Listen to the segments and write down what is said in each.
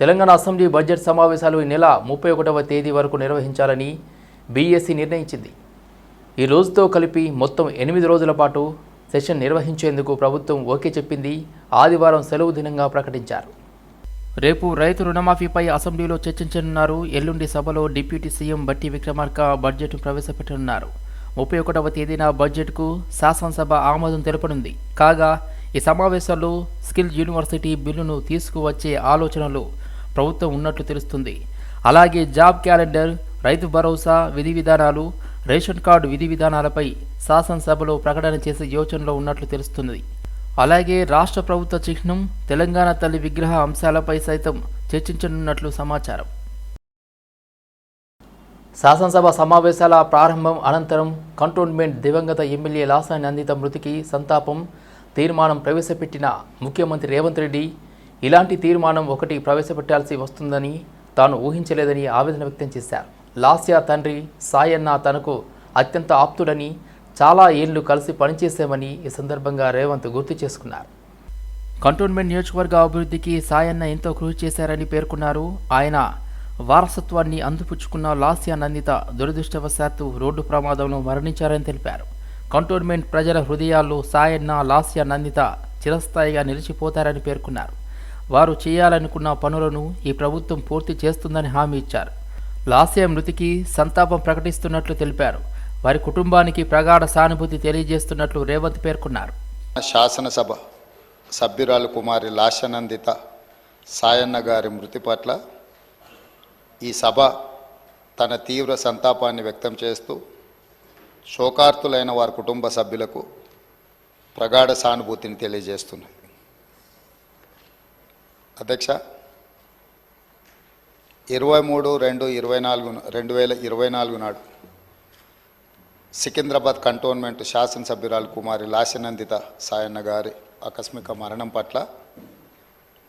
Telangana assembly budget సమావేశాలు ఈ నెల ముప్పై ఒకటవ తేదీ వరకు నిర్వహించాలని బీఎస్సీ నిర్ణయించింది. ఈ రోజుతో కలిపి మొత్తం ఎనిమిది రోజుల పాటు సెషన్ నిర్వహించేందుకు ప్రభుత్వం ఓకే చెప్పింది. ఆదివారం సెలవు దినంగా ప్రకటించారు. రేపు రైతు రుణమాఫీపై అసెంబ్లీలో చర్చించనున్నారు. ఎల్లుండి సభలో డిప్యూటీ సీఎం బట్టి విక్రమార్క బడ్జెట్ను ప్రవేశపెట్టనున్నారు. ముప్పై ఒకటవ తేదీన బడ్జెట్కు శాసనసభ ఆమోదం తెలపనుంది. కాగా ఈ సమావేశాల్లో స్కిల్ యూనివర్సిటీ బిల్లును తీసుకువచ్చే ఆలోచనలు ప్రభుత్వం ఉన్నట్లు తెలుస్తుంది. అలాగే జాబ్ క్యాలెండర్ రైతు భరోసా విధి విధానాలు రేషన్ కార్డు విధి విధానాలపై శాసనసభలో ప్రకటన చేసే యోచనలో ఉన్నట్లు తెలుస్తుంది. అలాగే రాష్ట్ర ప్రభుత్వ చిహ్నం తెలంగాణ తల్లి విగ్రహ అంశాలపై సైతం చర్చించనున్నట్లు సమాచారం. శాసనసభ సమావేశాల ప్రారంభం అనంతరం కంటోన్మెంట్ దివంగత ఎమ్మెల్యే లాసాని అందిత మృతికి సంతాపం తీర్మానం ప్రవేశపెట్టిన ముఖ్యమంత్రి రేవంత్ రెడ్డి ఇలాంటి తీర్మానం ఒకటి ప్రవేశపెట్టాల్సి వస్తుందని తాను ఊహించలేదని ఆవేదన వ్యక్తం చేశారు. లాస్యా తండ్రి సాయన్న తనకు అత్యంత ఆప్తుడని చాలా ఏళ్ళు కలిసి పనిచేశామని ఈ సందర్భంగా రేవంత్ గుర్తు చేసుకున్నారు. కంటోన్మెంట్ నియోజకవర్గ అభివృద్ధికి సాయన్న ఎంతో కృషి చేశారని పేర్కొన్నారు. ఆయన వారసత్వాన్ని అందిపుచ్చుకున్న లాస్యా నందిత దురదృష్టవశాత్తు రోడ్డు ప్రమాదంలో మరణించారని తెలిపారు. కంటోన్మెంట్ ప్రజల హృదయాల్లో సాయన్న లాస్యా నందిత చిరస్థాయిగా నిలిచిపోతారని పేర్కొన్నారు. వారు చేయాలనుకున్న పనులను ఈ ప్రభుత్వం పూర్తి చేస్తుందని హామీ ఇచ్చారు. లాస్య మృతికి సంతాపం ప్రకటిస్తున్నట్లు తెలిపారు. వారి కుటుంబానికి ప్రగాఢ సానుభూతి తెలియజేస్తున్నట్లు రేవంత్ పేర్కొన్నారు. శాసనసభ సభ్యురాలు కుమారి లాశనందిత సాయన్న గారి మృతి పట్ల ఈ సభ తన తీవ్ర సంతాపాన్ని వ్యక్తం చేస్తూ శోకార్తులైన వారి కుటుంబ సభ్యులకు ప్రగాఢ సానుభూతిని తెలియజేస్తున్నాయి అధ్యక్ష ఇరవై మూడు రెండు ఇరవై నాలుగు రెండు వేల ఇరవై నాలుగు నాడు సికింద్రాబాద్ కంటోన్మెంట్ శాసనసభ్యురాలు కుమారి లాశనందిత సాయన్న గారి ఆకస్మిక మరణం పట్ల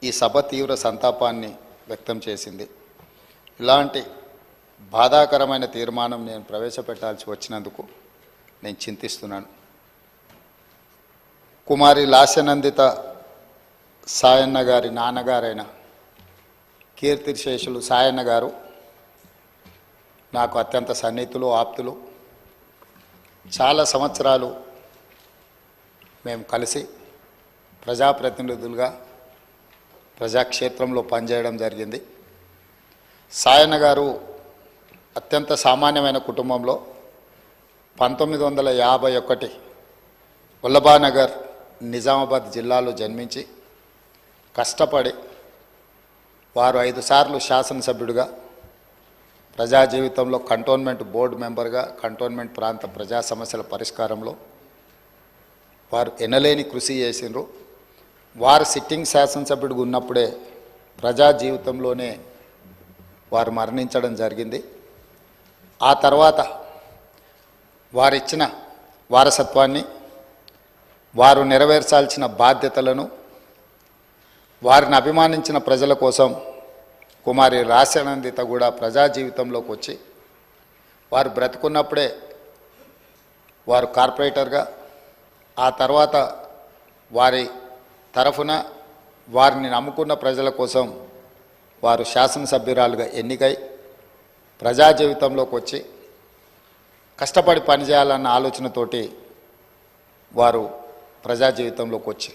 ఈ సభ తీవ్ర సంతాపాన్ని వ్యక్తం చేసింది. ఇలాంటి బాధాకరమైన తీర్మానం నేను ప్రవేశపెట్టాల్సి వచ్చినందుకు నేను చింతిస్తున్నాను. కుమారి లాశనందిత సాయన్న గారి నాన్నగారైన కీర్తిశేషులు సాయన్న గారు నాకు అత్యంత సన్నిహితులు ఆప్తులు. చాలా సంవత్సరాలు మేము కలిసి ప్రజాప్రతినిధులుగా ప్రజాక్షేత్రంలో పనిచేయడం జరిగింది. సాయన్న గారు అత్యంత సామాన్యమైన కుటుంబంలో పంతొమ్మిది వందల యాభై ఒకటి వల్లభానగర్ నిజామాబాద్ జిల్లాలో జన్మించి కష్టపడి వారు ఐదు సార్లు శాసనసభ్యుడిగా ప్రజా జీవితంలో కంటోన్మెంట్ బోర్డు మెంబర్గా కంటోన్మెంట్ ప్రాంత ప్రజా సమస్యల పరిష్కారంలో వారు ఎనలేని కృషి చేసిండ్రు. వారు సిట్టింగ్ శాసనసభ్యుడిగా ఉన్నప్పుడే ప్రజా జీవితంలోనే వారు మరణించడం జరిగింది. ఆ తర్వాత వారిచ్చిన వారసత్వాన్ని వారు నెరవేర్చాల్సిన బాధ్యతలను వారిని అభిమానించిన ప్రజల కోసం కుమారి రాశానందిత కూడా ప్రజా జీవితంలోకి వచ్చి వారు బ్రతుకున్నప్పుడే వారు కార్పొరేటర్గా ఆ తర్వాత వారి తరఫున వారిని నమ్ముకున్న ప్రజల కోసం వారు శాసనసభ్యురాలుగా ఎన్నికై ప్రజా జీవితంలోకి వచ్చి కష్టపడి పనిచేయాలన్న ఆలోచనతోటి వారు ప్రజా జీవితంలోకి వచ్చి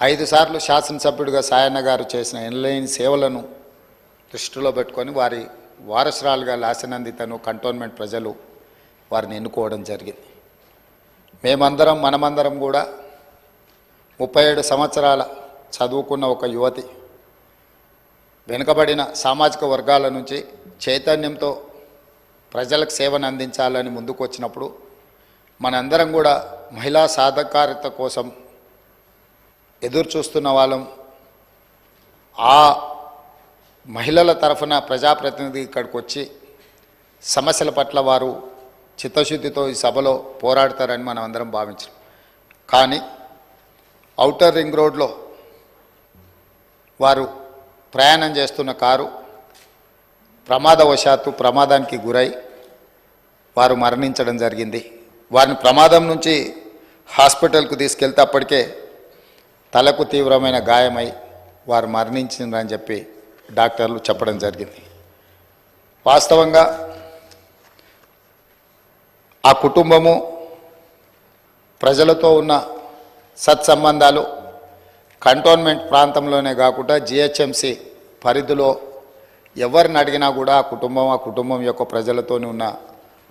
ఐదు సార్లు శాసనసభ్యుడిగా సాయన్న గారు చేసిన ఎన్లైన్ సేవలను దృష్టిలో పెట్టుకొని వారి వారసురాలుగా లాసినందితను కంటోన్మెంట్ ప్రజలు వారిని ఎన్నుకోవడం జరిగింది. మేమందరం మనమందరం కూడా ముప్పై ఏడు సంవత్సరాల చదువుకున్న ఒక యువతి వెనుకబడిన సామాజిక వర్గాల నుంచి చైతన్యంతో ప్రజలకు సేవను అందించాలని ముందుకు వచ్చినప్పుడు మనందరం కూడా మహిళా సాధకారిత కోసం ఎదురు చూస్తున్న వాళ్ళం. ఆ మహిళల తరఫున ప్రజాప్రతినిధి ఇక్కడికి వచ్చి సమస్యల పట్ల వారు చిత్తశుద్ధితో ఈ సభలో పోరాడతారని మనం అందరం భావించాం. కానీ ఔటర్ రింగ్ రోడ్లో వారు ప్రయాణం చేస్తున్న కారు ప్రమాదవశాత్తు ప్రమాదానికి గురై వారు మరణించడం జరిగింది. వారిని ప్రమాదం నుంచి హాస్పిటల్కు తీసుకెళ్తే అప్పటికే తలకు తీవ్రమైన గాయమై వారు మరణించిందని చెప్పి డాక్టర్లు చెప్పడం జరిగింది. వాస్తవంగా ఆ కుటుంబము ప్రజలతో ఉన్న సత్సంబంధాలు కంటోన్మెంట్ ప్రాంతంలోనే కాకుండా జిహెచ్ఎంసి పరిధిలో ఎవరిని అడిగినా కూడా ఆ కుటుంబం ఆ కుటుంబం యొక్క ప్రజలతోని ఉన్న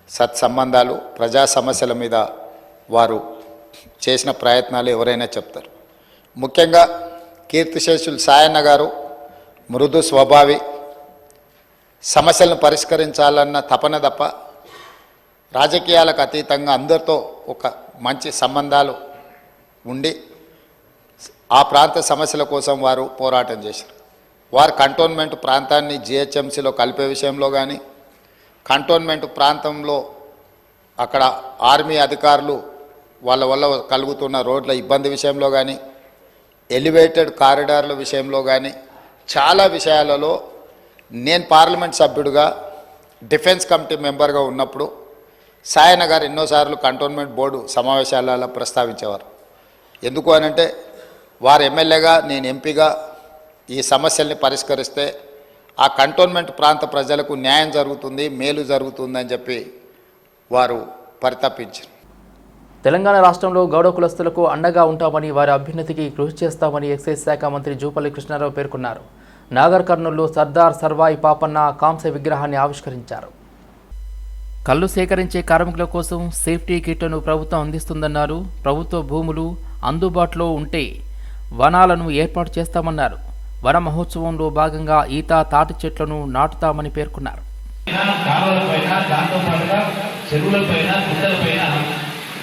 సత్సంబంధాలు ప్రజా సమస్యల మీద వారు చేసిన ప్రయత్నాలు ఎవరైనా చెప్తారు. ముఖ్యంగా కీర్తిశేషులు సాయన్న గారు మృదు స్వభావి సమస్యలను పరిష్కరించాలన్న తపన తప్ప రాజకీయాలకు అతీతంగా అందరితో ఒక మంచి సంబంధాలు ఉండి ఆ ప్రాంత సమస్యల కోసం వారు పోరాటం చేశారు. వారు కంటోన్మెంట్ ప్రాంతాన్ని జిహెచ్ఎంసీలో కలిపే విషయంలో కానీ కంటోన్మెంట్ ప్రాంతంలో అక్కడ ఆర్మీ అధికారులు వాళ్ళ వల్ల కలుగుతున్న రోడ్ల ఇబ్బంది విషయంలో కానీ ఎలివేటెడ్ కారిడార్ల విషయంలో కానీ చాలా విషయాలలో నేను పార్లమెంట్ సభ్యుడిగా డిఫెన్స్ కమిటీ మెంబర్గా ఉన్నప్పుడు సాయన గారు ఎన్నోసార్లు కంటోన్మెంట్ బోర్డు సమావేశాలలో ప్రస్తావించేవారు. ఎందుకు అనంటే వారు ఎమ్మెల్యేగా నేను ఎంపీగా ఈ సమస్యల్ని పరిష్కరిస్తే ఆ కంటోన్మెంట్ ప్రాంత ప్రజలకు న్యాయం జరుగుతుంది మేలు జరుగుతుందని చెప్పి వారు పరితపించారు. తెలంగాణ రాష్ట్రంలో గౌడ కులస్తులకు అండగా ఉంటామని వారి అభ్యున్నతికి కృషి చేస్తామని ఎక్సైజ్ శాఖ మంత్రి జూపల్లి కృష్ణారావు పేర్కొన్నారు. నాగర్ కర్నూలు సర్దార్ సర్వాయి పాపన్న కాంస్య విగ్రహాన్ని ఆవిష్కరించారు. కళ్ళు సేకరించే కార్మికుల కోసం సేఫ్టీ కిట్లను ప్రభుత్వం అందిస్తుందన్నారు. ప్రభుత్వ భూములు అందుబాటులో ఉంటే వనాలను ఏర్పాటు చేస్తామన్నారు. వన మహోత్సవంలో భాగంగా ఈత తాటి చెట్లను నాటుతామని పేర్కొన్నారు. కాలువల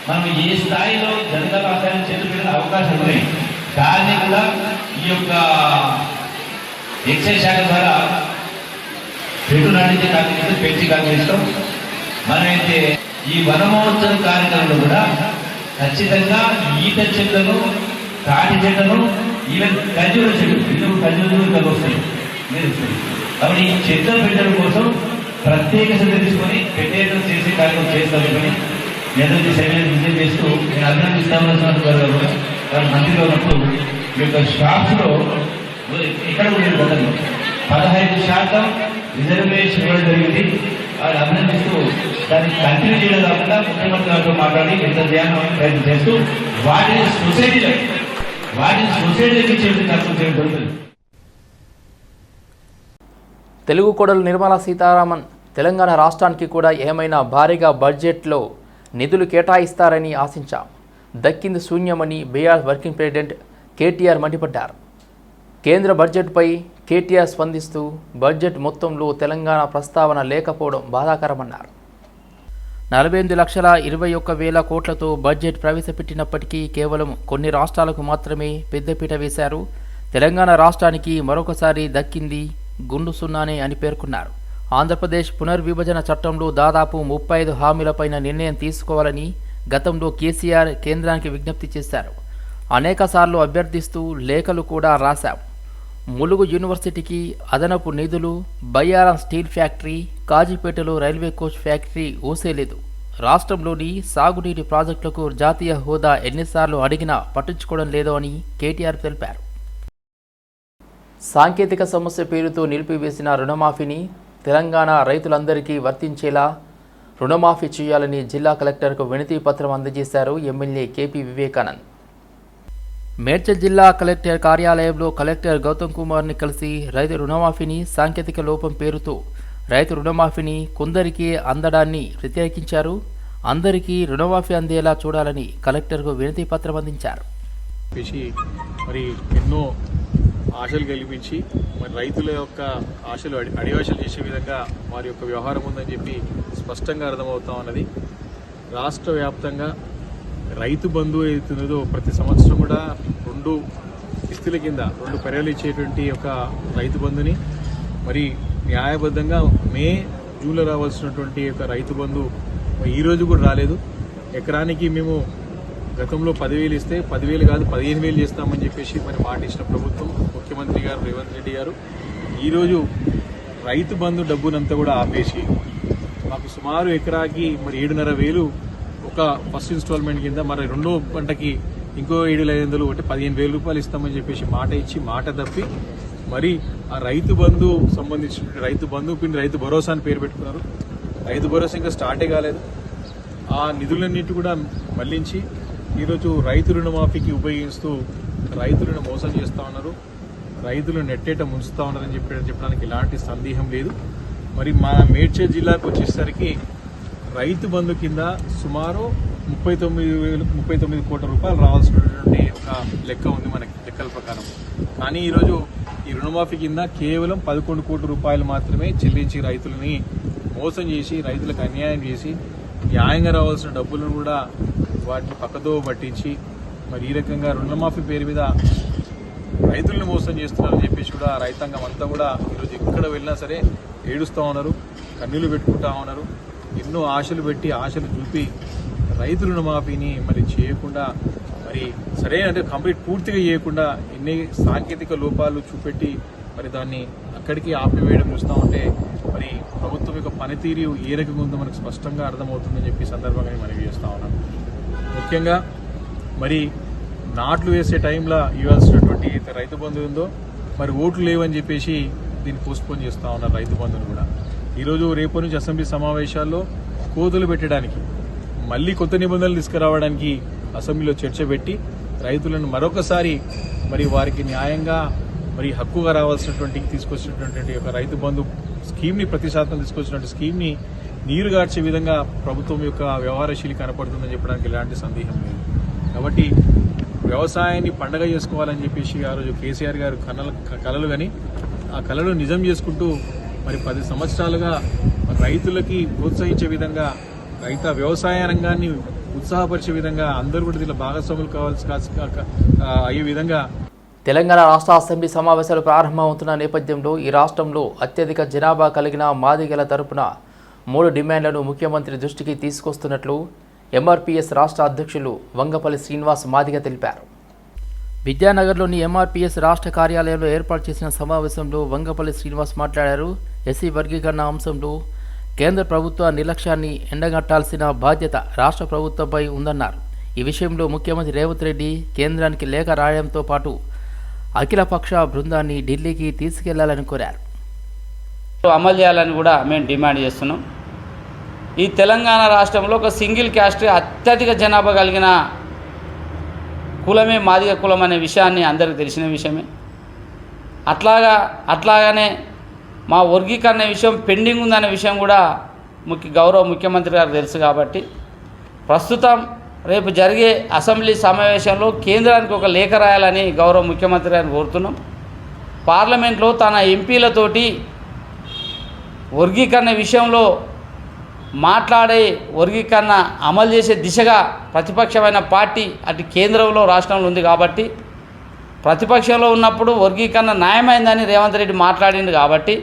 మనం ఏ స్థాయిలో జనగల ఆదాయం చెట్టు అవకాశం ఉన్నాయి? దాన్ని కూడా ఈ యొక్క ఎక్సైజ్ శాఖ ద్వారా పెట్టు నడిచే కార్యక్రమం పెంచి కార్యక్రమిస్తాం మనమైతే ఈ వనమహోత్సవ కార్యక్రమంలో కూడా ఖచ్చితంగా ఈత చెట్లను తాటి చెట్లను ఈవెన్ ఖర్జూర చెట్లు ఇందుకు ఖర్జూర చెట్లు వస్తాయి? కాబట్టి ఈ చెట్ల పెట్టడం కోసం ప్రత్యేక శ్రద్ధ తీసుకొని పెట్టేటం చేసే కార్యక్రమం చేస్తామని చెప్పని నేతృత్వ విజయం చేస్తూ నేను అభినందిస్తామని గారు వారు మంత్రిలో ఉన్నప్పుడు మీ యొక్క షాప్స్లో ఇక్కడ కూడా నేను పదహైదు శాతం రిజర్వేషన్ ఇవ్వడం జరిగింది. వారు అభినందిస్తూ దాన్ని కంటిన్యూ చేయడం కాకుండా ముఖ్యమంత్రి గారితో మాట్లాడి ఎంత ధ్యానం ప్రయత్నం చేస్తూ వాటిని సొసైటీలో వాటిని సొసైటీలోకి చేసే కార్యక్రమం చేయడం తెలుగు కోడలు నిర్మలా సీతారామన్ తెలంగాణ రాష్ట్రానికి కూడా ఏమైనా భారీగా బడ్జెట్లో నిధులు కేటాయిస్తారని ఆశించాం. దక్కింది శూన్యమని బీఆర్ వర్కింగ్ ప్రెసిడెంట్ కేటీఆర్ మండిపడ్డారు. కేంద్ర బడ్జెట్పై కేటీఆర్ స్పందిస్తూ బడ్జెట్ మొత్తంలో తెలంగాణ ప్రస్తావన లేకపోవడం బాధాకరమన్నారు. నలభై ఎనిమిది లక్షల ఇరవై ఒక్క వేల కోట్లతో బడ్జెట్ ప్రవేశపెట్టినప్పటికీ కేవలం కొన్ని రాష్ట్రాలకు మాత్రమే పెద్దపీట వేశారు. తెలంగాణ రాష్ట్రానికి మరొకసారి దక్కింది గుండు సున్నానే అని పేర్కొన్నారు. ఆంధ్రప్రదేశ్ పునర్విభజన చట్టంలో దాదాపు ముప్పై ఐదు హామీలపైన నిర్ణయం తీసుకోవాలని గతంలో కేసీఆర్ కేంద్రానికి విజ్ఞప్తి చేశారు. అనేకసార్లు అభ్యర్థిస్తూ లేఖలు కూడా రాశాం. ములుగు యూనివర్సిటీకి అదనపు నిధులు బయ్యారం స్టీల్ ఫ్యాక్టరీ కాజీపేటలో రైల్వే కోచ్ ఫ్యాక్టరీ ఊసేలేదు. రాష్ట్రంలోని సాగునీటి ప్రాజెక్టులకు జాతీయ హోదా ఎన్నిసార్లు అడిగినా పట్టించుకోవడం లేదో అని కేటీఆర్ తెలిపారు. సాంకేతిక సమస్య పేరుతో నిలిపివేసిన రుణమాఫీని తెలంగాణ రైతులందరికీ వర్తించేలా రుణమాఫీ చేయాలని జిల్లా కలెక్టర్కు వినతి పత్రం అందజేశారు ఎమ్మెల్యే కేపీ వివేకానంద్. మేడ్చల్ జిల్లా కలెక్టర్ కార్యాలయంలో కలెక్టర్ గౌతమ్ కుమార్ని కలిసి రైతు రుణమాఫీని సాంకేతిక లోపం పేరుతో రైతు రుణమాఫీని కొందరికి అందడాన్ని వ్యతిరేకించారు. అందరికీ రుణమాఫీ అందేలా చూడాలని కలెక్టర్కు వినతి పత్రం అందించారు. మరి ఎన్నో ఆశలు కల్పించి మరి రైతుల యొక్క ఆశలు అడి అడివాశలు చేసే విధంగా వారి యొక్క వ్యవహారం ఉందని చెప్పి స్పష్టంగా అర్థమవుతా ఉన్నది. రాష్ట్ర వ్యాప్తంగా రైతు బంధు ఏదైతున్నదో ప్రతి సంవత్సరం కూడా రెండు కిస్తుల కింద రెండు పెరలు ఇచ్చేటువంటి ఒక రైతు బంధుని మరి న్యాయబద్ధంగా మే జూన్లో రావాల్సినటువంటి ఒక రైతు బంధు ఈరోజు కూడా రాలేదు. ఎకరానికి మేము గతంలో పదివేలు ఇస్తే పదివేలు కాదు పదిహేను వేలు చేస్తామని చెప్పేసి మరి మాట ఇచ్చిన ప్రభుత్వం ముఖ్యమంత్రి గారు రేవంత్ రెడ్డి గారు. ఈరోజు రైతు బంధు డబ్బునంతా కూడా ఆపేసి మాకు సుమారు ఎకరాకి మరి ఏడున్నర వేలు ఒక ఫస్ట్ ఇన్స్టాల్మెంట్ కింద మరి రెండో పంటకి ఇంకో ఏడు ఐదు వందలు అంటే పదిహేను వేల రూపాయలు ఇస్తామని చెప్పేసి మాట ఇచ్చి మాట తప్పి మరి ఆ రైతు బంధు సంబంధించిన రైతు బంధు పిండి రైతు భరోసా అని పేరు పెట్టుకున్నారు. రైతు భరోసా ఇంకా స్టార్టే కాలేదు. ఆ నిధులన్నింటి కూడా మళ్ళించి ఈరోజు రైతు రుణమాఫీకి ఉపయోగిస్తూ రైతులను మోసం చేస్తూ ఉన్నారు. రైతులు నెట్టేట ముంచుతూ ఉన్నారని చెప్పి చెప్పడానికి ఎలాంటి సందేహం లేదు. మరి మా మేడ్చల్ జిల్లాకు వచ్చేసరికి రైతు బంధు కింద సుమారు ముప్పై తొమ్మిది వేలు ముప్పై తొమ్మిది కోట్ల రూపాయలు రావాల్సినటువంటి ఒక లెక్క ఉంది మనకి లెక్కల ప్రకారం. కానీ ఈరోజు ఈ రుణమాఫీ కింద కేవలం పదకొండు కోట్ల రూపాయలు మాత్రమే చెల్లించి రైతులని మోసం చేసి రైతులకు అన్యాయం చేసి న్యాయంగా రావాల్సిన డబ్బులను కూడా వాటిని పక్కదో పట్టించి మరి ఈ రకంగా రుణమాఫీ పేరు మీద రైతులను మోసం చేస్తున్నారని చెప్పేసి కూడా రైతాంగం అంతా కూడా ఈరోజు ఎక్కడ వెళ్ళినా సరే ఏడుస్తూ ఉన్నారు కన్నీళ్ళు పెట్టుకుంటా ఉన్నారు. ఎన్నో ఆశలు పెట్టి ఆశలు చూపి రైతు రుణమాఫీని మరి చేయకుండా మరి సరైన అంటే కంప్లీట్ పూర్తిగా చేయకుండా ఎన్ని సాంకేతిక లోపాలు చూపెట్టి మరి దాన్ని అక్కడికి ఆపివేయడం చూస్తూ ఉంటే మరి ప్రభుత్వం యొక్క పనితీరు ఏ రకంగా ఉందో మనకు స్పష్టంగా అర్థమవుతుందని చెప్పి సందర్భంగా మనవి చేస్తా ఉన్నాను ముఖ్యంగా మరి నాట్లు వేసే టైంలో ఇవ్వాల్సినటువంటి అయితే రైతు బంధు ఉందో మరి ఓట్లు లేవని చెప్పేసి దీన్ని పోస్ట్పోన్ చేస్తూ ఉన్నారు రైతు బంధువులు కూడా. ఈరోజు రేపు నుంచి అసెంబ్లీ సమావేశాల్లో కోతులు పెట్టడానికి మళ్ళీ కొత్త నిబంధనలు తీసుకురావడానికి అసెంబ్లీలో చర్చ పెట్టి రైతులను మరొకసారి మరి వారికి న్యాయంగా మరి హక్కుగా రావాల్సినటువంటి తీసుకొచ్చినటువంటి ఒక రైతు బంధు స్కీమ్ని ప్రతి శాతం తీసుకొచ్చినటువంటి స్కీమ్ని నీరుగార్చే విధంగా ప్రభుత్వం యొక్క వ్యవహారశీలి కనపడుతుందని చెప్పడానికి ఎలాంటి సందేహం లేదు. కాబట్టి వ్యవసాయాన్ని పండగ చేసుకోవాలని చెప్పేసి ఆ రోజు కేసీఆర్ గారు కళలు కలలు కానీ ఆ కళలు నిజం చేసుకుంటూ మరి పది సంవత్సరాలుగా రైతులకి ప్రోత్సహించే విధంగా రైత వ్యవసాయ రంగాన్ని ఉత్సాహపరిచే విధంగా అందరూ కూడా దీనిలో భాగస్వాములు కావాల్సి అయ్యే విధంగా తెలంగాణ రాష్ట్ర అసెంబ్లీ సమావేశాలు ప్రారంభమవుతున్న నేపథ్యంలో ఈ రాష్ట్రంలో అత్యధిక జనాభా కలిగిన మాదిగల తరపున మూడు డిమాండ్లను ముఖ్యమంత్రి దృష్టికి తీసుకొస్తున్నట్లు ఎంఆర్పీఎస్ రాష్ట్ర అధ్యక్షులు వంగపల్లి శ్రీనివాస్ మాదిగ తెలిపారు. విద్యానగర్లోని ఎంఆర్పీఎస్ రాష్ట్ర కార్యాలయంలో ఏర్పాటు చేసిన సమావేశంలో వంగపల్లి శ్రీనివాస్ మాట్లాడారు. ఎస్సీ వర్గీకరణ అంశంలో కేంద్ర ప్రభుత్వ నిర్లక్ష్యాన్ని ఎండగట్టాల్సిన బాధ్యత రాష్ట్ర ప్రభుత్వంపై ఉందన్నారు. ఈ విషయంలో ముఖ్యమంత్రి రేవంత్ రెడ్డి కేంద్రానికి లేఖ రాయడంతో పాటు అఖిలపక్ష బృందాన్ని ఢిల్లీకి తీసుకెళ్ళాలని కోరారు. అమలు చేయాలని కూడా మేము డిమాండ్ చేస్తున్నాం. ఈ తెలంగాణ రాష్ట్రంలో ఒక సింగిల్ క్యాస్ట్ అత్యధిక జనాభా కలిగిన కులమే మాదిగ కులం అనే విషయాన్ని అందరికీ తెలిసిన విషయమే. అట్లాగా అట్లాగనే మా వర్గీకరణ విషయం పెండింగ్ ఉందనే విషయం కూడా ముఖ్య గౌరవ ముఖ్యమంత్రి గారు తెలుసు కాబట్టి ప్రస్తుతం రేపు జరిగే అసెంబ్లీ సమావేశంలో కేంద్రానికి ఒక లేఖ రాయాలని గౌరవ ముఖ్యమంత్రి గారిని కోరుతున్నాం. పార్లమెంట్లో తన ఎంపీలతోటి వర్గీకరణ విషయంలో మాట్లాడే వర్గీకరణ అమలు చేసే దిశగా ప్రతిపక్షమైన పార్టీ అటు కేంద్రంలో రాష్ట్రంలో ఉంది కాబట్టి ప్రతిపక్షంలో ఉన్నప్పుడు వర్గీకరణ న్యాయమైందని రేవంత్ రెడ్డి మాట్లాడింది కాబట్టి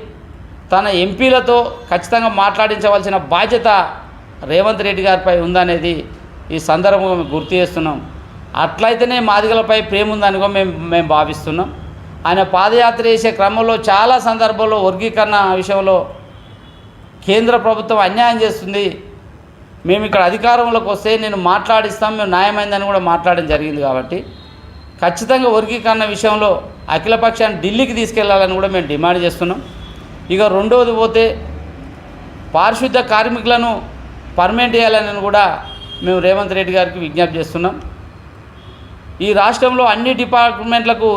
తన ఎంపీలతో ఖచ్చితంగా మాట్లాడించవలసిన బాధ్యత రేవంత్ రెడ్డి గారిపై ఉందనేది ఈ సందర్భంగా గుర్తు చేస్తున్నాం. అట్లయితేనే మాదిగలపై ప్రేమ ఉందని కూడా మేము మేము భావిస్తున్నాం. ఆయన పాదయాత్ర చేసే క్రమంలో చాలా సందర్భాల్లో వర్గీకరణ విషయంలో కేంద్ర ప్రభుత్వం అన్యాయం చేస్తుంది. మేము ఇక్కడ అధికారంలోకి వస్తే నేను మాట్లాడిస్తాం మేము న్యాయమైందని కూడా మాట్లాడడం జరిగింది కాబట్టి. ఖచ్చితంగా వర్గీకరణ విషయంలో అఖిలపక్షాన్ని ఢిల్లీకి తీసుకెళ్ళాలని కూడా మేము డిమాండ్ చేస్తున్నాం. ఇక రెండవది పోతే పారిశుద్ధ కార్మికులను పర్మనెంట్ చేయాలని కూడా మేము రేవంత్ రెడ్డి గారికి విజ్ఞప్తి చేస్తున్నాం. ఈ రాష్ట్రంలో అన్ని డిపార్ట్మెంట్లకు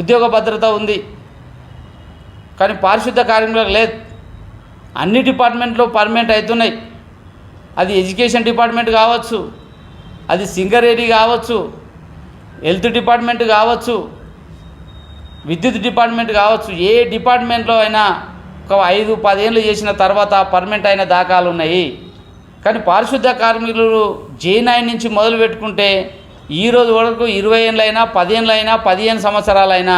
ఉద్యోగ భద్రత ఉంది. కానీ పారిశుద్ధ కార్మికులకు లేదు. అన్ని డిపార్ట్మెంట్లో పర్మనెంట్ అవుతున్నాయి. అది ఎడ్యుకేషన్ డిపార్ట్మెంట్ కావచ్చు అది సింగరేణి కావచ్చు హెల్త్ డిపార్ట్మెంట్ కావచ్చు విద్యుత్ డిపార్ట్మెంట్ కావచ్చు ఏ డిపార్ట్మెంట్లో అయినా ఒక ఐదు పదేళ్ళు చేసిన తర్వాత పర్మనెంట్ అయిన దాఖలు ఉన్నాయి. కానీ పారిశుద్ధ కార్మికులు జే నైన్ నుంచి మొదలు పెట్టుకుంటే ఈరోజు వరకు ఇరవై ఏళ్ళైనా పదేళ్ళైనా పదిహేను సంవత్సరాలైనా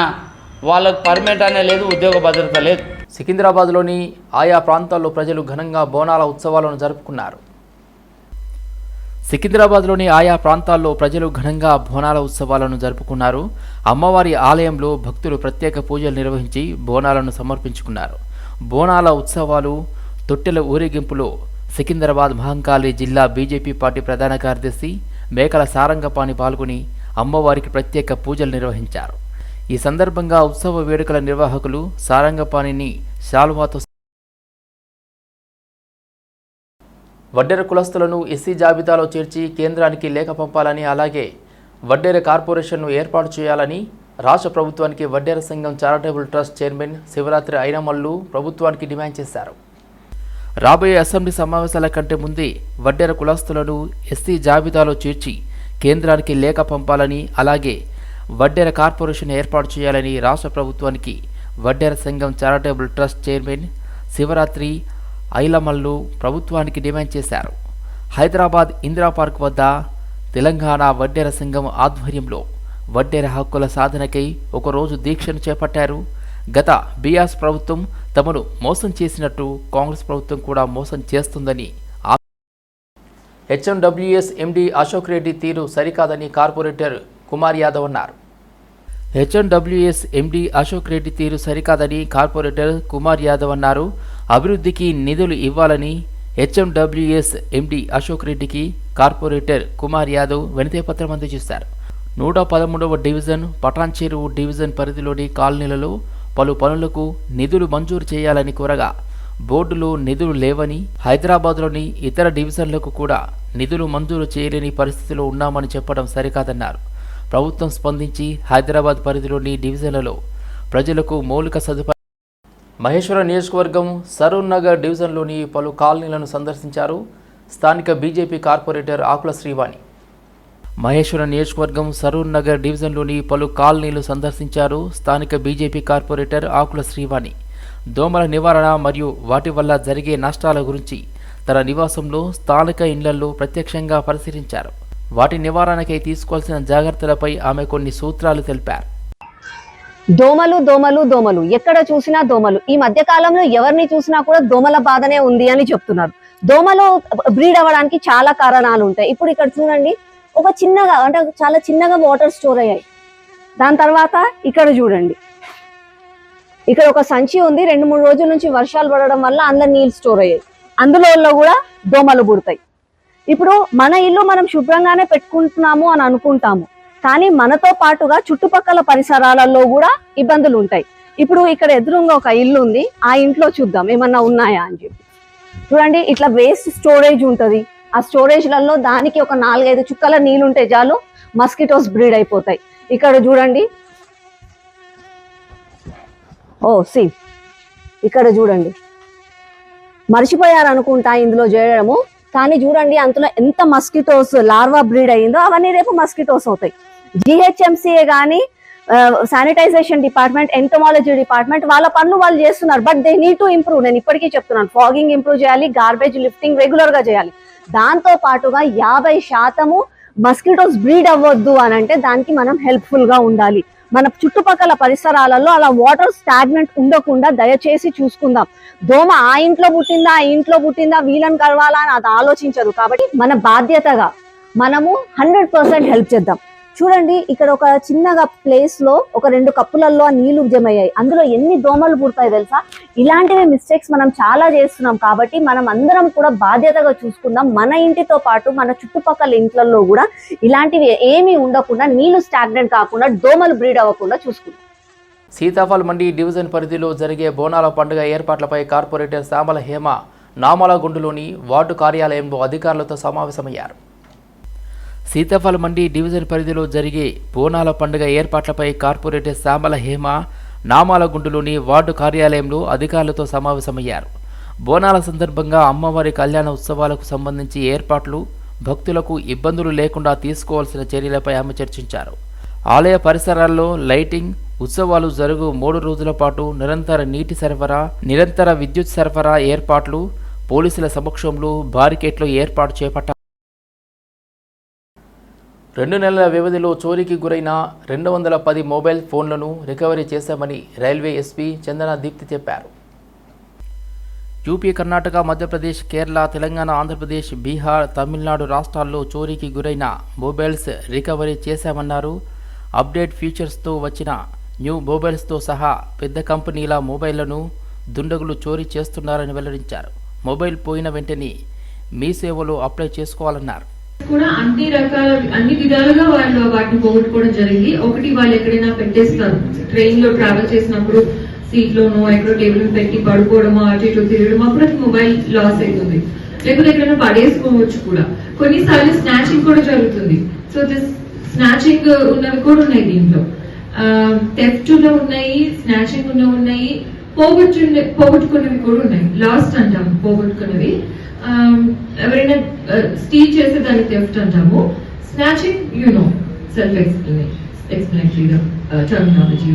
వాళ్ళకు పర్మనెంట్ అనే లేదు ఉద్యోగ భద్రత లేదు. సికింద్రాబాద్లోని ఆయా ప్రాంతాల్లో ప్రజలు ఘనంగా బోనాల ఉత్సవాలను జరుపుకున్నారు. సికింద్రాబాద్లోని ఆయా ప్రాంతాల్లో ప్రజలు ఘనంగా బోనాల ఉత్సవాలను జరుపుకున్నారు. అమ్మవారి ఆలయంలో భక్తులు ప్రత్యేక పూజలు నిర్వహించి బోనాలను సమర్పించుకున్నారు. బోనాల ఉత్సవాలు తొట్టెల ఊరేగింపులో సికింద్రాబాద్ మహంకాళి జిల్లా బీజేపీ పార్టీ ప్రధాన కార్యదర్శి మేకల సారంగపాణి పాల్గొని అమ్మవారికి ప్రత్యేక పూజలు నిర్వహించారు. ఈ సందర్భంగా ఉత్సవ వేడుకల నిర్వాహకులు సారంగపాణిని శాలువాతో వడ్డెర కులస్తులను ఎస్సీ జాబితాలో చేర్చి కేంద్రానికి లేఖ పంపాలని అలాగే వడ్డెర కార్పొరేషన్ను ఏర్పాటు చేయాలని రాష్ట్ర ప్రభుత్వానికి వడ్డెర సంఘం charitable trust chairman Shivaratri Ainamallu ప్రభుత్వానికి డిమాండ్ చేశారు. రాబోయే అసెంబ్లీ సమావేశాల కంటే ముందే వడ్డెర కులస్తులను ఎస్సీ జాబితాలో చేర్చి కేంద్రానికి లేఖ పంపాలని అలాగే వడ్డెర కార్పొరేషన్ ఏర్పాటు చేయాలని రాష్ట్ర ప్రభుత్వానికి వడ్డెర సంఘం charitable trust chairman Shivaratri Ailamallu ప్రభుత్వానికి డిమాండ్ చేశారు. హైదరాబాద్ ఇందిరా పార్క్ వద్ద తెలంగాణ వడ్డెర సంఘం ఆధ్వర్యంలో వడ్డెర హక్కుల సాధనకై ఒకరోజు దీక్షను చేపట్టారు. గత బీఆర్ఎస్ ప్రభుత్వం తమను మోసం చేసినట్టు కాంగ్రెస్ ప్రభుత్వం కూడా మోసం చేస్తుందని హెచ్ఎండబ్ల్యూఎస్ ఎండీ అశోక్ రెడ్డి తీరు సరికాదని కార్పొరేటర్ కుమార్ యాదవ్ అన్నారు. హెచ్ఎండబ్ల్యూఎస్ ఎండి అశోక్ రెడ్డి తీరు సరికాదని కార్పొరేటర్ కుమార్ యాదవ్ అన్నారు. అభివృద్ధికి నిధులు ఇవ్వాలని హెచ్ఎండబ్ల్యూఎస్ ఎండి అశోక్ రెడ్డికి కార్పొరేటర్ కుమార్ యాదవ్ వినతి పత్రం అందజేశారు. నూట పదమూడవ డివిజన్ పటాన్చెరువు డివిజన్ పరిధిలోని కాలనీలలో పలు పనులకు నిధులు మంజూరు చేయాలని కోరగా బోర్డులో నిధులు లేవని హైదరాబాద్లోని ఇతర డివిజన్లకు కూడా నిధులు మంజూరు చేయలేని పరిస్థితిలో ఉన్నామని చెప్పడం సరికాదన్నారు. ప్రభుత్వం స్పందించి హైదరాబాద్ పరిధిలోని డివిజన్లలో ప్రజలకు మౌలిక సదుపాయం మహేశ్వర నియోజకవర్గం సరూర్ నగర్ డివిజన్లోని పలు కాలనీలను సందర్శించారు. స్థానిక బీజేపీ కార్పొరేటర్ ఆకుల శ్రీవాణి. మహేశ్వర నియోజకవర్గం సరూర్ నగర్ డివిజన్లోని పలు కాలనీలు సందర్శించారు స్థానిక బీజేపీ కార్పొరేటర్ ఆకుల శ్రీవాణి. దోమల నివారణ మరియు వాటి వల్ల జరిగే నష్టాల గురించి తన నివాసంలో స్థానిక ఇండ్లలో ప్రత్యక్షంగా పరిశీలించారు. వాటి నివారణకై తీసుకోవాల్సిన జాగ్రత్తలపై ఆమె కొన్ని సూత్రాలు తెలిపారు. దోమలు దోమలు దోమలు. ఎక్కడ చూసినా దోమలు. ఈ మధ్య కాలంలో ఎవరిని చూసినా కూడా దోమల బాధనే ఉంది అని చెప్తున్నారు. దోమలు బ్రీడ్ అవ్వడానికి చాలా కారణాలు ఉంటాయి. ఇప్పుడు ఇక్కడ చూడండి ఒక చిన్నగా అంటే చాలా చిన్నగా వాటర్ స్టోర్ అయ్యాయి. దాని తర్వాత ఇక్కడ చూడండి. ఇక్కడ ఒక సంచి ఉంది. రెండు మూడు రోజుల నుంచి వర్షాలు పడడం వల్ల అందరు నీళ్ళు స్టోర్ అయ్యాయి. అందులో కూడా దోమలు పుడతాయి. ఇప్పుడు మన ఇల్లు మనం శుభ్రంగానే పెట్టుకుంటున్నాము అని అనుకుంటాము. కానీ మనతో పాటుగా చుట్టుపక్కల పరిసరాలలో కూడా ఇబ్బందులు ఉంటాయి. ఇప్పుడు ఇక్కడ ఎదురుగా ఒక ఇల్లు ఉంది. ఆ ఇంట్లో చూద్దాం ఏమన్నా ఉన్నాయా అని చెప్పి. చూడండి ఇట్లా వేస్ట్ స్టోరేజ్ ఉంటుంది. ఆ స్టోరేజ్లలో దానికి ఒక నాలుగైదు చుక్కల నీళ్ళు ఉంటే చాలు మస్కిటోస్ బ్రీడ్ అయిపోతాయి. ఇక్కడ చూడండి. O C. ఇక్కడ చూడండి. మర్చిపోయారనుకుంటా ఇందులో చేయడము కానీ చూడండి అందులో ఎంత మస్కిటోస్ లార్వా బ్రీడ్ అయ్యిందో అవన్నీ రేపు మస్కిటోస్ అవుతాయి. జిహెచ్ఎంసీఏ కానీ శానిటైజేషన్ డిపార్ట్మెంట్ ఎంటమాలజీ డిపార్ట్మెంట్ వాళ్ళ పనులు వాళ్ళు చేస్తున్నారు. But they need to improve. నేను ఇప్పటికీ చెప్తున్నాను. ఫాగింగ్ ఇంప్రూవ్ చేయాలి గార్బేజ్ లిఫ్టింగ్ రెగ్యులర్గా చేయాలి. దాంతో పాటుగా యాభై శాతము మస్కిటోస్ బ్రీడ్ అవ్వద్దు అని అంటే దానికి మనం హెల్ప్ఫుల్గా ఉండాలి. మన చుట్టుపక్కల పరిసరాలలో అలా వాటర్ స్టాగ్నెంట్ ఉండకుండా దయచేసి చూసుకుందాం. దోమ ఆ ఇంట్లో పుట్టిందా ఆ ఇంట్లో పుట్టిందా వీళ్ళని కలవాలా అని అది ఆలోచించదు కాబట్టి మన బాధ్యతగా మనము హండ్రెడ్ పర్సెంట్ హెల్ప్ చేద్దాం. చూడండి ఇక్కడ ఒక చిన్నగా ప్లేస్లో ఒక రెండు కప్పులలో ఆ నీళ్ళు జమయ్యాయి అందులో ఎన్ని దోమలు పుడతాయి తెలుసా? ఇలాంటివి మిస్టేక్స్ మనం చాలా చేస్తున్నాం కాబట్టి మనం అందరం కూడా బాధ్యతగా చూసుకుందాం. మన ఇంటితో పాటు మన చుట్టుపక్కల ఇంట్లలో కూడా ఇలాంటివి ఏమీ ఉండకుండా నీళ్ళు స్టాగ్నెంట్ కాకుండా దోమలు బ్రీడ్ అవ్వకుండా చూసుకుందాం. సీతాఫల్ మండి డివిజన్ పరిధిలో జరిగే బోనాల పండుగ ఏర్పాట్లపై కార్పొరేటర్ శ్యామల హేమ నామలగుండులోని వార్డు కార్యాలయంలో అధికారులతో సమావేశమయ్యారు. సీతాఫల మండి డివిజన్ పరిధిలో జరిగే బోనాల పండుగ ఏర్పాట్లపై కార్పొరేటర్ శ్యామల హేమ నామాలగుండులోని వార్డు కార్యాలయంలో అధికారులతో సమావేశమయ్యారు. బోనాల సందర్భంగా అమ్మవారి కళ్యాణ ఉత్సవాలకు సంబంధించి ఏర్పాట్లు భక్తులకు ఇబ్బందులు లేకుండా తీసుకోవాల్సిన చర్యలపై ఆమె చర్చించారు. ఆలయ పరిసరాల్లో లైటింగ్ ఉత్సవాలు జరుగు మూడు రోజుల పాటు నిరంతర నీటి సరఫరా నిరంతర విద్యుత్ సరఫరా ఏర్పాట్లు పోలీసుల సమక్షంలో బారికేట్లు ఏర్పాటు చేపట్టారు రెండు నెలల వ్యవధిలో చోరీకి గురైన రెండు వందల పది మొబైల్ ఫోన్లను రికవరీ చేశామని రైల్వే ఎస్పీ చందన దీప్తి చెప్పారు. యూపీ కర్ణాటక మధ్యప్రదేశ్ కేరళ తెలంగాణ ఆంధ్రప్రదేశ్ బీహార్ తమిళనాడు రాష్ట్రాల్లో చోరీకి గురైన మొబైల్స్ రికవరీ చేశామన్నారు. అప్డేట్ ఫీచర్స్తో వచ్చిన న్యూ మొబైల్స్తో సహా పెద్ద కంపెనీల మొబైళ్ళను దుండగులు చోరీ చేస్తున్నారని వెల్లడించారు. మొబైల్ పోయిన వెంటనే మీ సేవలో అప్లై చేసుకోవాలన్నారు. కూడా అన్ని రకాల అన్ని విధాలుగా వాళ్ళు వాటిని పోగొట్టుకోవడం జరిగింది. ఒకటి వాళ్ళు ఎక్కడైనా పెట్టేస్తారు. ట్రైన్లో ట్రావెల్ చేసినప్పుడు సీట్ లోనో ఎక్కడో టేబుల్ పెట్టి పడుకోవడమో అటు ఇటు తిరగడం అప్పుడు అది మొబైల్ లాస్ అవుతుంది లేకపోతే ఎక్కడైనా పడేసుకోవచ్చు కూడా. కొన్నిసార్లు స్నాచింగ్ కూడా జరుగుతుంది. సో దిస్ స్నాచింగ్ ఉన్నవి కూడా ఉన్నాయి దీంట్లో. టెఫ్ట్లో ఉన్నాయి స్నాచింగ్ ఉన్నవి ఉన్నాయి పోగొట్టుకునే పోగొట్టుకున్నవి కూడా ఉన్నాయి. లాస్ట్ అంటాము పోగొట్టుకున్నవి um, ఎవరైనా స్టీల్ చేసే దాన్ని థెఫ్ట్ అంటాము. Snatching you know self explanatory terminology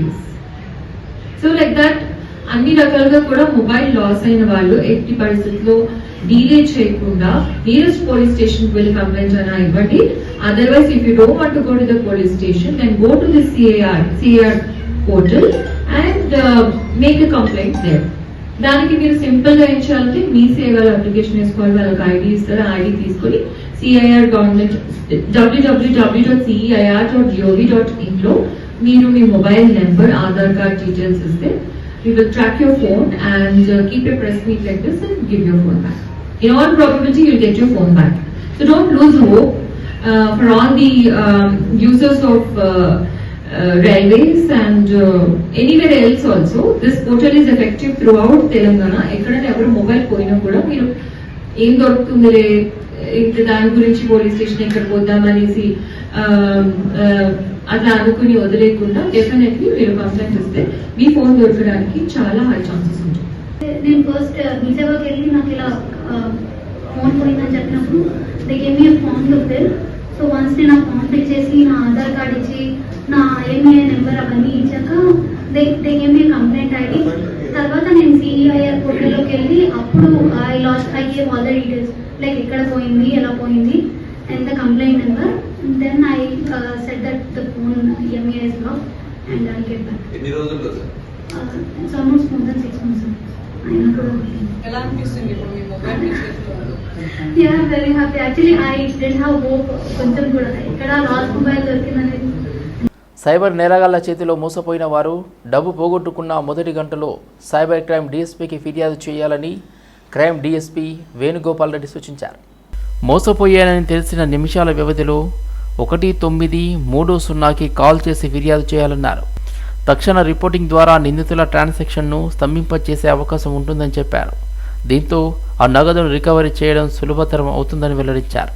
so like that అన్ని రకాలుగా కూడా మొబైల్ లాస్ అయిన వాళ్ళు ఎట్టి పరిస్థితుల్లో డీలే చేయకుండా నియరెస్ట్ పోలీస్ స్టేషన్ వెళ్ళి కంప్లైంట్ అయినా ఇవ్వండి. Otherwise if you don't want go to the police station then go to the CAR CIR portal and make a complaint there దానికి మీరు సింపుల్ గా ఏం చేయాలంటే మీ సేవల అప్లికేషన్ వేసుకోవాలి వాళ్ళకి ఐడి ఇస్తారు ఐడి తీసుకొని CIR government WWW dot CIR dot gov dot in లో మీరు మీ mobile number Aadhaar card details ఇస్తే we will track your phone and uh, keep a press meet like this and give your phone back. In all probability, you'll get your phone back. So don't lose hope uh, for all the um, users of uh, uh, railways and uh, anywhere else also. This portal is effective throughout Telangana. ఎక్కడైనా ఎవరు mobile పోయినా కూడా మీరు ఏం దొరుకుతుందిలే ఇంక దాని గురించి police station ఎక్కడ పోద్దాం అనేసి um, uh, అట్లా అనుకుని వదిలేకుండా డెఫినెట్లీ మీరు కంప్లైంట్ ఇస్తే మీ ఫోన్ దొరకడానికి చాలా హై ఛాన్సెస్ ఉంటాయి నేను ఫస్ట్ uh, మీ వెళ్ళి నాకు ఇలా uh, ఫోన్ పోయిందని చెప్పినప్పుడు దే గేమ్ మీ ఫామ్ దొరికితే సో వన్స్ నేను ఆ ఫామ్ ఫిల్ చేసి నా ఆధార్ కార్డ్ ఇచ్చి నా ఐఎంఏ నెంబర్ అవన్నీ ఇచ్చాక they they gave complaint ID తర్వాత నేను సిఈఐఆర్ పోర్టల్లోకి వెళ్ళి అప్పుడు I lost I gave all the details like ఎక్కడ పోయింది ఎలా పోయింది and the complaint number then I set that the phone M A S block and I get back ఎన్ని రోజుల్లో sir it's almost more than six months అయినా కూడా ఎలా అనిపిస్తుంది ఇప్పుడు మీ మొబైల్ మీ చేతిలో ఉంది? Ya very happy actually I didn't have hope కొంచెం కూడా ఇక్కడ లాస్ట్ మొబైల్ దొరికిందనేది సైబర్ నేరగాళ్ళ చేతిలో మోసపోయిన వారు డబ్బు పోగొట్టుకున్న మొదటి గంటలో సైబర్ క్రైమ్ డీఎస్పీకి ఫిర్యాదు చేయాలని క్రైమ్ డీఎస్పీ వేణుగోపాల్ రెడ్డి సూచించారు. మోసపోయానని తెలిసిన నిమిషాల వ్యవధిలో ఒకటి తొమ్మిది మూడు సున్నాకి కాల్ చేసి ఫిర్యాదు చేయాలన్నారు. తక్షణ రిపోర్టింగ్ ద్వారా నిందితుల ట్రాన్సాక్షన్ను స్తంభింపచేసే అవకాశం ఉంటుందని చెప్పారు. దీంతో ఆ నగదును రికవరీ చేయడం సులభతరం అవుతుందని వెల్లడించారు.